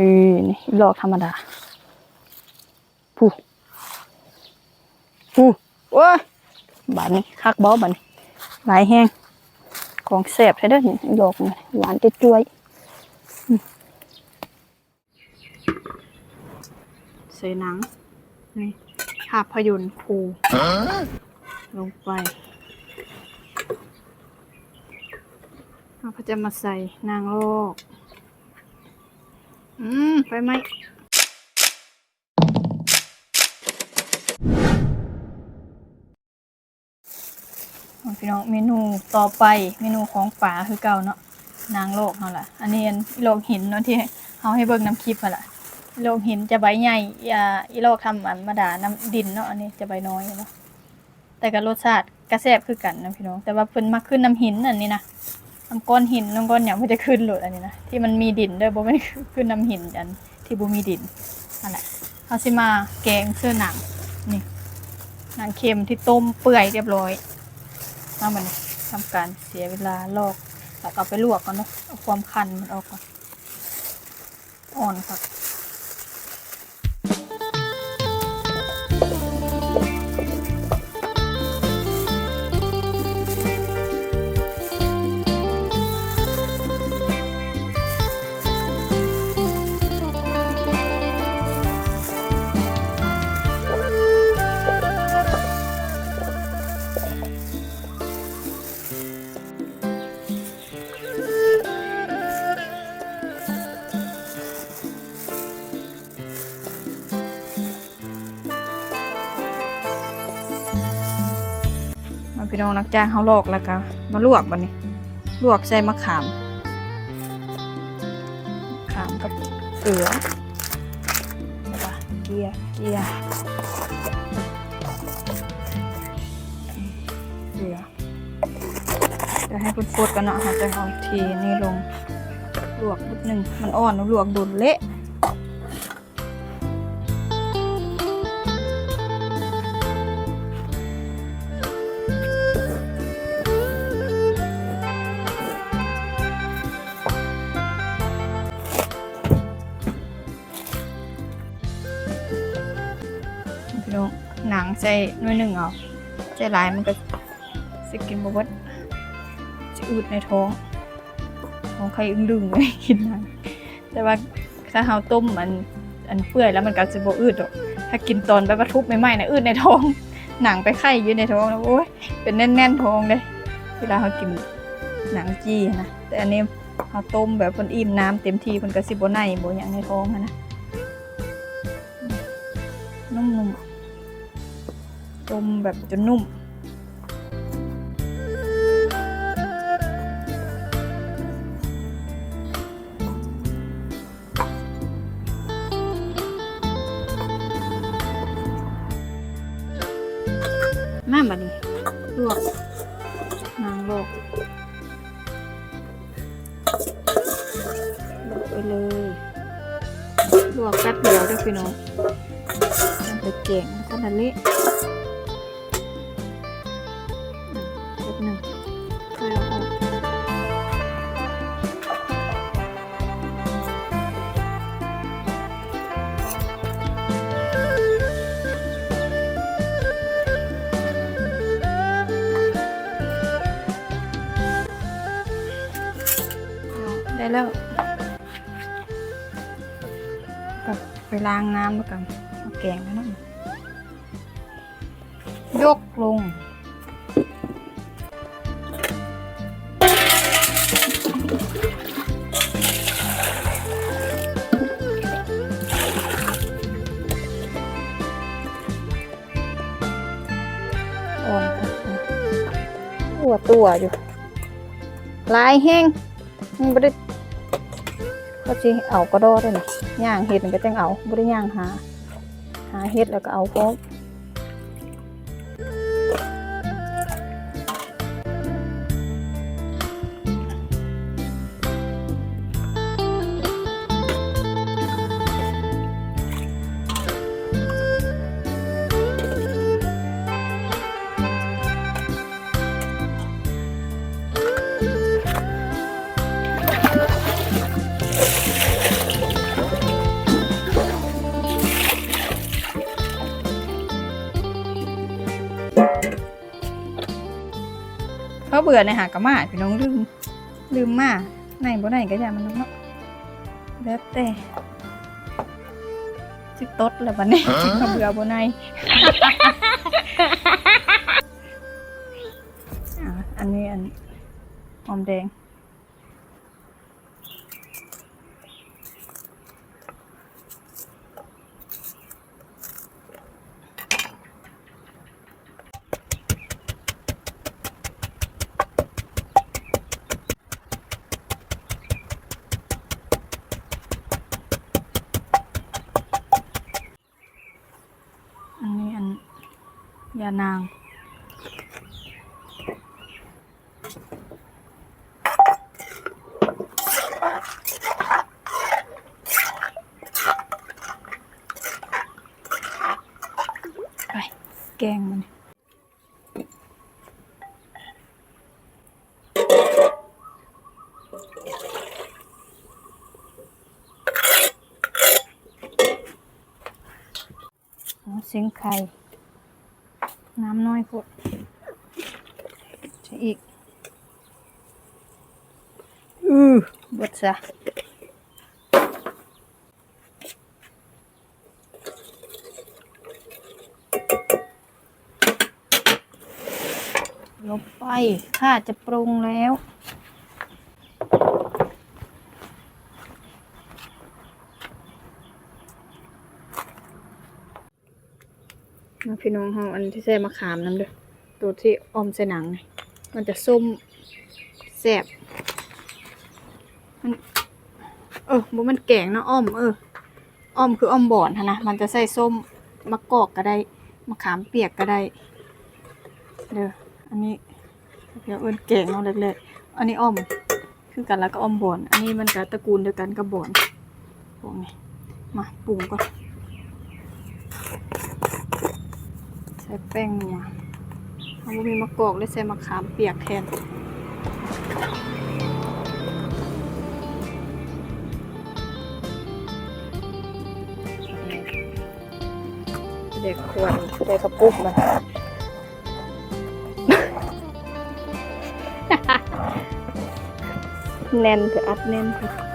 คือนี่หลอกธรรมดาผู้ผู้โอ้ยบานนี้คักบอบานนี้หลายแห้งของแสบใช่เด้อนี่หลอกหวานจะจ้วยอืมใส่หนังนี่ภาพยนตร์ภูลงไปเราจะมาใส่นางโลก อืมไฟไหมพี่น้องเมนูต่อไปเมนูของป่าคือเก่าเนาะนางโลกเขาล่ะ อันนี้อันอีโลกหินเนาะที่เขาให้เบิ่งน้ำคลิปมาล่ะโลกหินจะใบใหญ่อ่าอีโลกทำอันมาดาน้ำดินเนาะอันนี้จะใบน้อยเนาะแต่ก็รสชาติกระแซบคือกันนะพี่น้องแต่ว่าเพิ่นมาขึ้นน้ำหินอันนี้นะ น้ำก้อนหินน้ำก้อนอย่างมันจะขึ้นหลุดอันนี้นะที่มันมีดินด้วยบ่ไม่ขึ้นน้ำหินอันที่บ่มีดินนั่นแหละเขาสิมาแกงเสื้อหนังนี่หนังเค็มที่ต้มเปื่อยเรียบร้อยมามันทำการเสียเวลาลอกแล้วก็เอาไปลวกก่อนเนาะเอาความคันมันออกก่อนอ่อนครั พี่น้องนักจ้างเขาลอกแล้วก็มาลวกบันนี้ ลวกใส่มะขามขามกับเกลือแล้วก็เกลียเกลียเกลือจะให้พุดๆกันเนาะค่ะจะเอาทีนี่ลงลวกนิดหนึ่งมันอ่อนลวกโดนเละ พี่น้องหนังใส่หน้อยหนึ่งเอาใจหลายมันก็สกินบวดจะอืดในท้องท้องใครอึ้งดึงเลยกินหนังแต่ว่าถ้าเฮาต้มมันอันเปื่อยแล้วมันก็จะบ่อืดหรอกถ้ากินตอนไปประทุบใหม่ๆนะอืดในท้อง หนังไปไข่ยืนในท้องแล้วโอ้ยเป็นแน่นๆท้องเลยเวลาเขากินหนังจี้นะแต่อันนี้เขาต้มแบบคนอิ่มน้ำเต็มที่มันก็สิบ่ในบ่อย่างในท้องนะนุ่มๆ ต้มแบบจนนุ่มแม่บัดนี้ลวกนางลวกลวกไปเลยลวกแป๊บเดียวด้วยพี่น้องมันไปเก่งก็นั่นเละ แป๊บหนึ่งค่อยเอาออกเอ ตัวตัวอยู่ลายแห้งมันไม่ได้ก็จะเอาก็ดอได้นะย่างเห็ดก็จังเอาไม่ได้ย่างหา หาเห็ดแล้วก็เอาพร้อม เขาเบื่อในหากะมาพี่น้องลืมลืมมาไหนบ่ได้ก็อย่ามันเนาะแล้วแต่สิตดแล้วบัดนี้เขาเบื่อบ่ในอะอันนี้อันหอมแดง ยานาง ไป แกงมันเสียงไข่ น้ำน้อยพดใช่อีก อือบดซะลงไปข้าจะปรุงแล้ว พี่น้องเฮาอันที่ใส่มะขามน้ำเด้อตัวที่ออมใส่หนัง มันจะส้มแซ่บมันเออบ่มันแกงเนาะอ้อม เอออ้อมคืออ้อมบ่อนหั้นนะมันจะใส่ส้มมะกอกก็ได้มะขามเปียกก็ได้เด้ออันนี้เดี๋ยวเอิ้นแกงเนาะเล็กๆอันนี้อ้อมคือกันแล้วก็อ้อมบ่อนอันนี้มันก็ตระกูลเดียวกันกับบ่อนพวกนี้มาปรุงก่อน ใส่แป้งนัวเอาบ่มีมะกอกเลยใส่มะขามเปียกแทนเด็กขวดเด็กกระปุกมันแน่นเถอะอัดแน่นเถอะ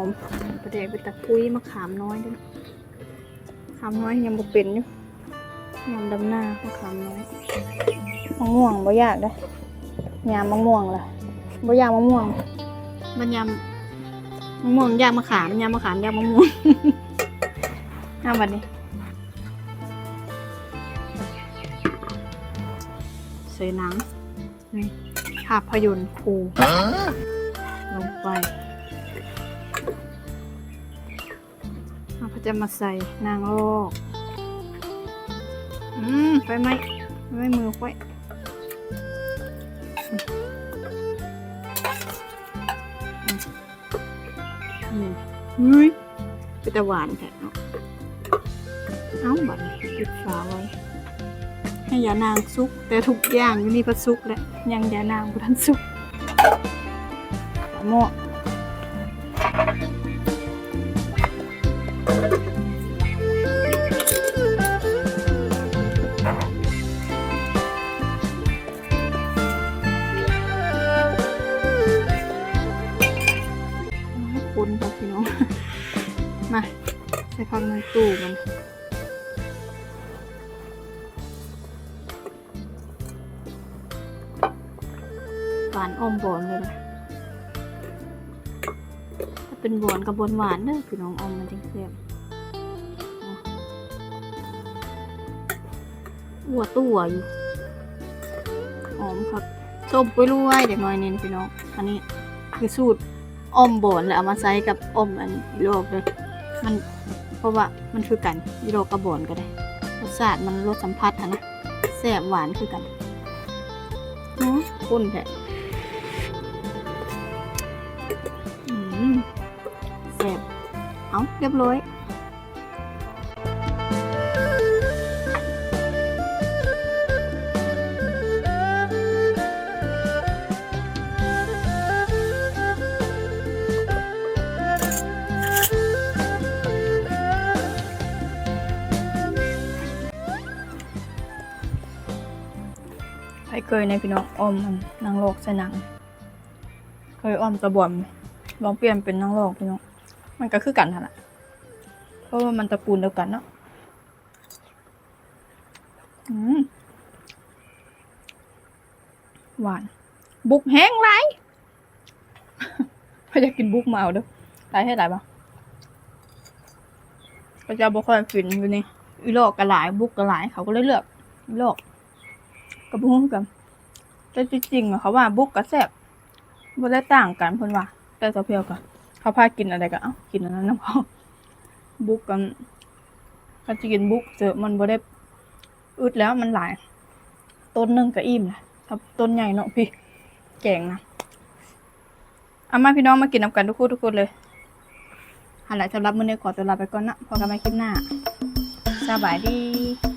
อ้ยหอมประเดี๋ยวไปตะพุยมะขามน้อยด้วยมะขามน้อยยังบ่เป็นอยู่ยำดำหน้ามะขามน้อยมะม่วงบ่ยากเด้อยำมะม่วงล่ะบ่ยากมะม่วงมันยำมะม่วงยากมะขามยำมะขามยากมะม่วงเอาบัดนี้ใส่หนังนี่ภาพยนตร์ครูลงไป จะมาใส่นางโลก อืมไปไหมไม่มือไว้อืมอืมเฮ้ยเป็นแต่หวานแท้เนาะเอ้าบัดปิดฝาไว้ ให้ยานางซุก แต่ทุกอย่างอยู่นี่ประซุกแล้วยังยานางบุทันซุกหม้อ คุณครับพี่น้อง มาใส่ข้างในตู้มันหวานอมบอนเลยนะถ้าเป็นบอนกับบอนหวานเด้อพี่น้องอมมันจริงเสียบอัวตัวอยู่หอมครับต้มไปรวยเด็กน้อยเน้นพี่น้อง อันนี้คือสูตร อมโบนแล้วเอามาใส่กับอมอันโลกเลยมันเพราะว่ามันคือกันยโรปกับบนก็ได้รสชาติมันรสสัมผัสอะนะแซ่บหวานคือกันนาะคุณแท้อืมเสบเอาเรียบร้อย ใครเคยในพี่น้องอ้อมมันนางโลกใส่หนัง เคยอ้อมตะบอมลองเปลี่ยนเป็นนางโลกพี่น้องมันก็คือกันนั่นแหละเพราะว่ามันตะกูลเดียวกันเนาะหวาน บุกแห้งไรพอยากกินบุกมาเอาเด้อไรให้ไรบ้างก็จะบอกคอยฟินอยู่นี่อีโลกกระหลายบุกกระหลายเขาก็เลยเลือกอีโลก กระบุ้งกันแต่จริงๆอะเขาว่าบุกกับแซ่บบ่ได้ต่างกันเพิ่นว่า แต่สะเพียวกันเขาพากินอะไรก็เอ้ากินอันนั้นน้ำเขาบุกกันเขาจะกินบุกเจอมันบ่ได้อึดแล้วมันหลาย ต้นหนึงก็อิ่มนะถ้าต้นใหญ่เนาะพี่แกงนะเอามาพี่น้องมากินน้ำกันทุกคู่ทุกคนเลยหันหลังสำหรับมื้อนี้ขอตัวลาไปก่อนนะพอกันใหม่คลิปหน้าสบายดี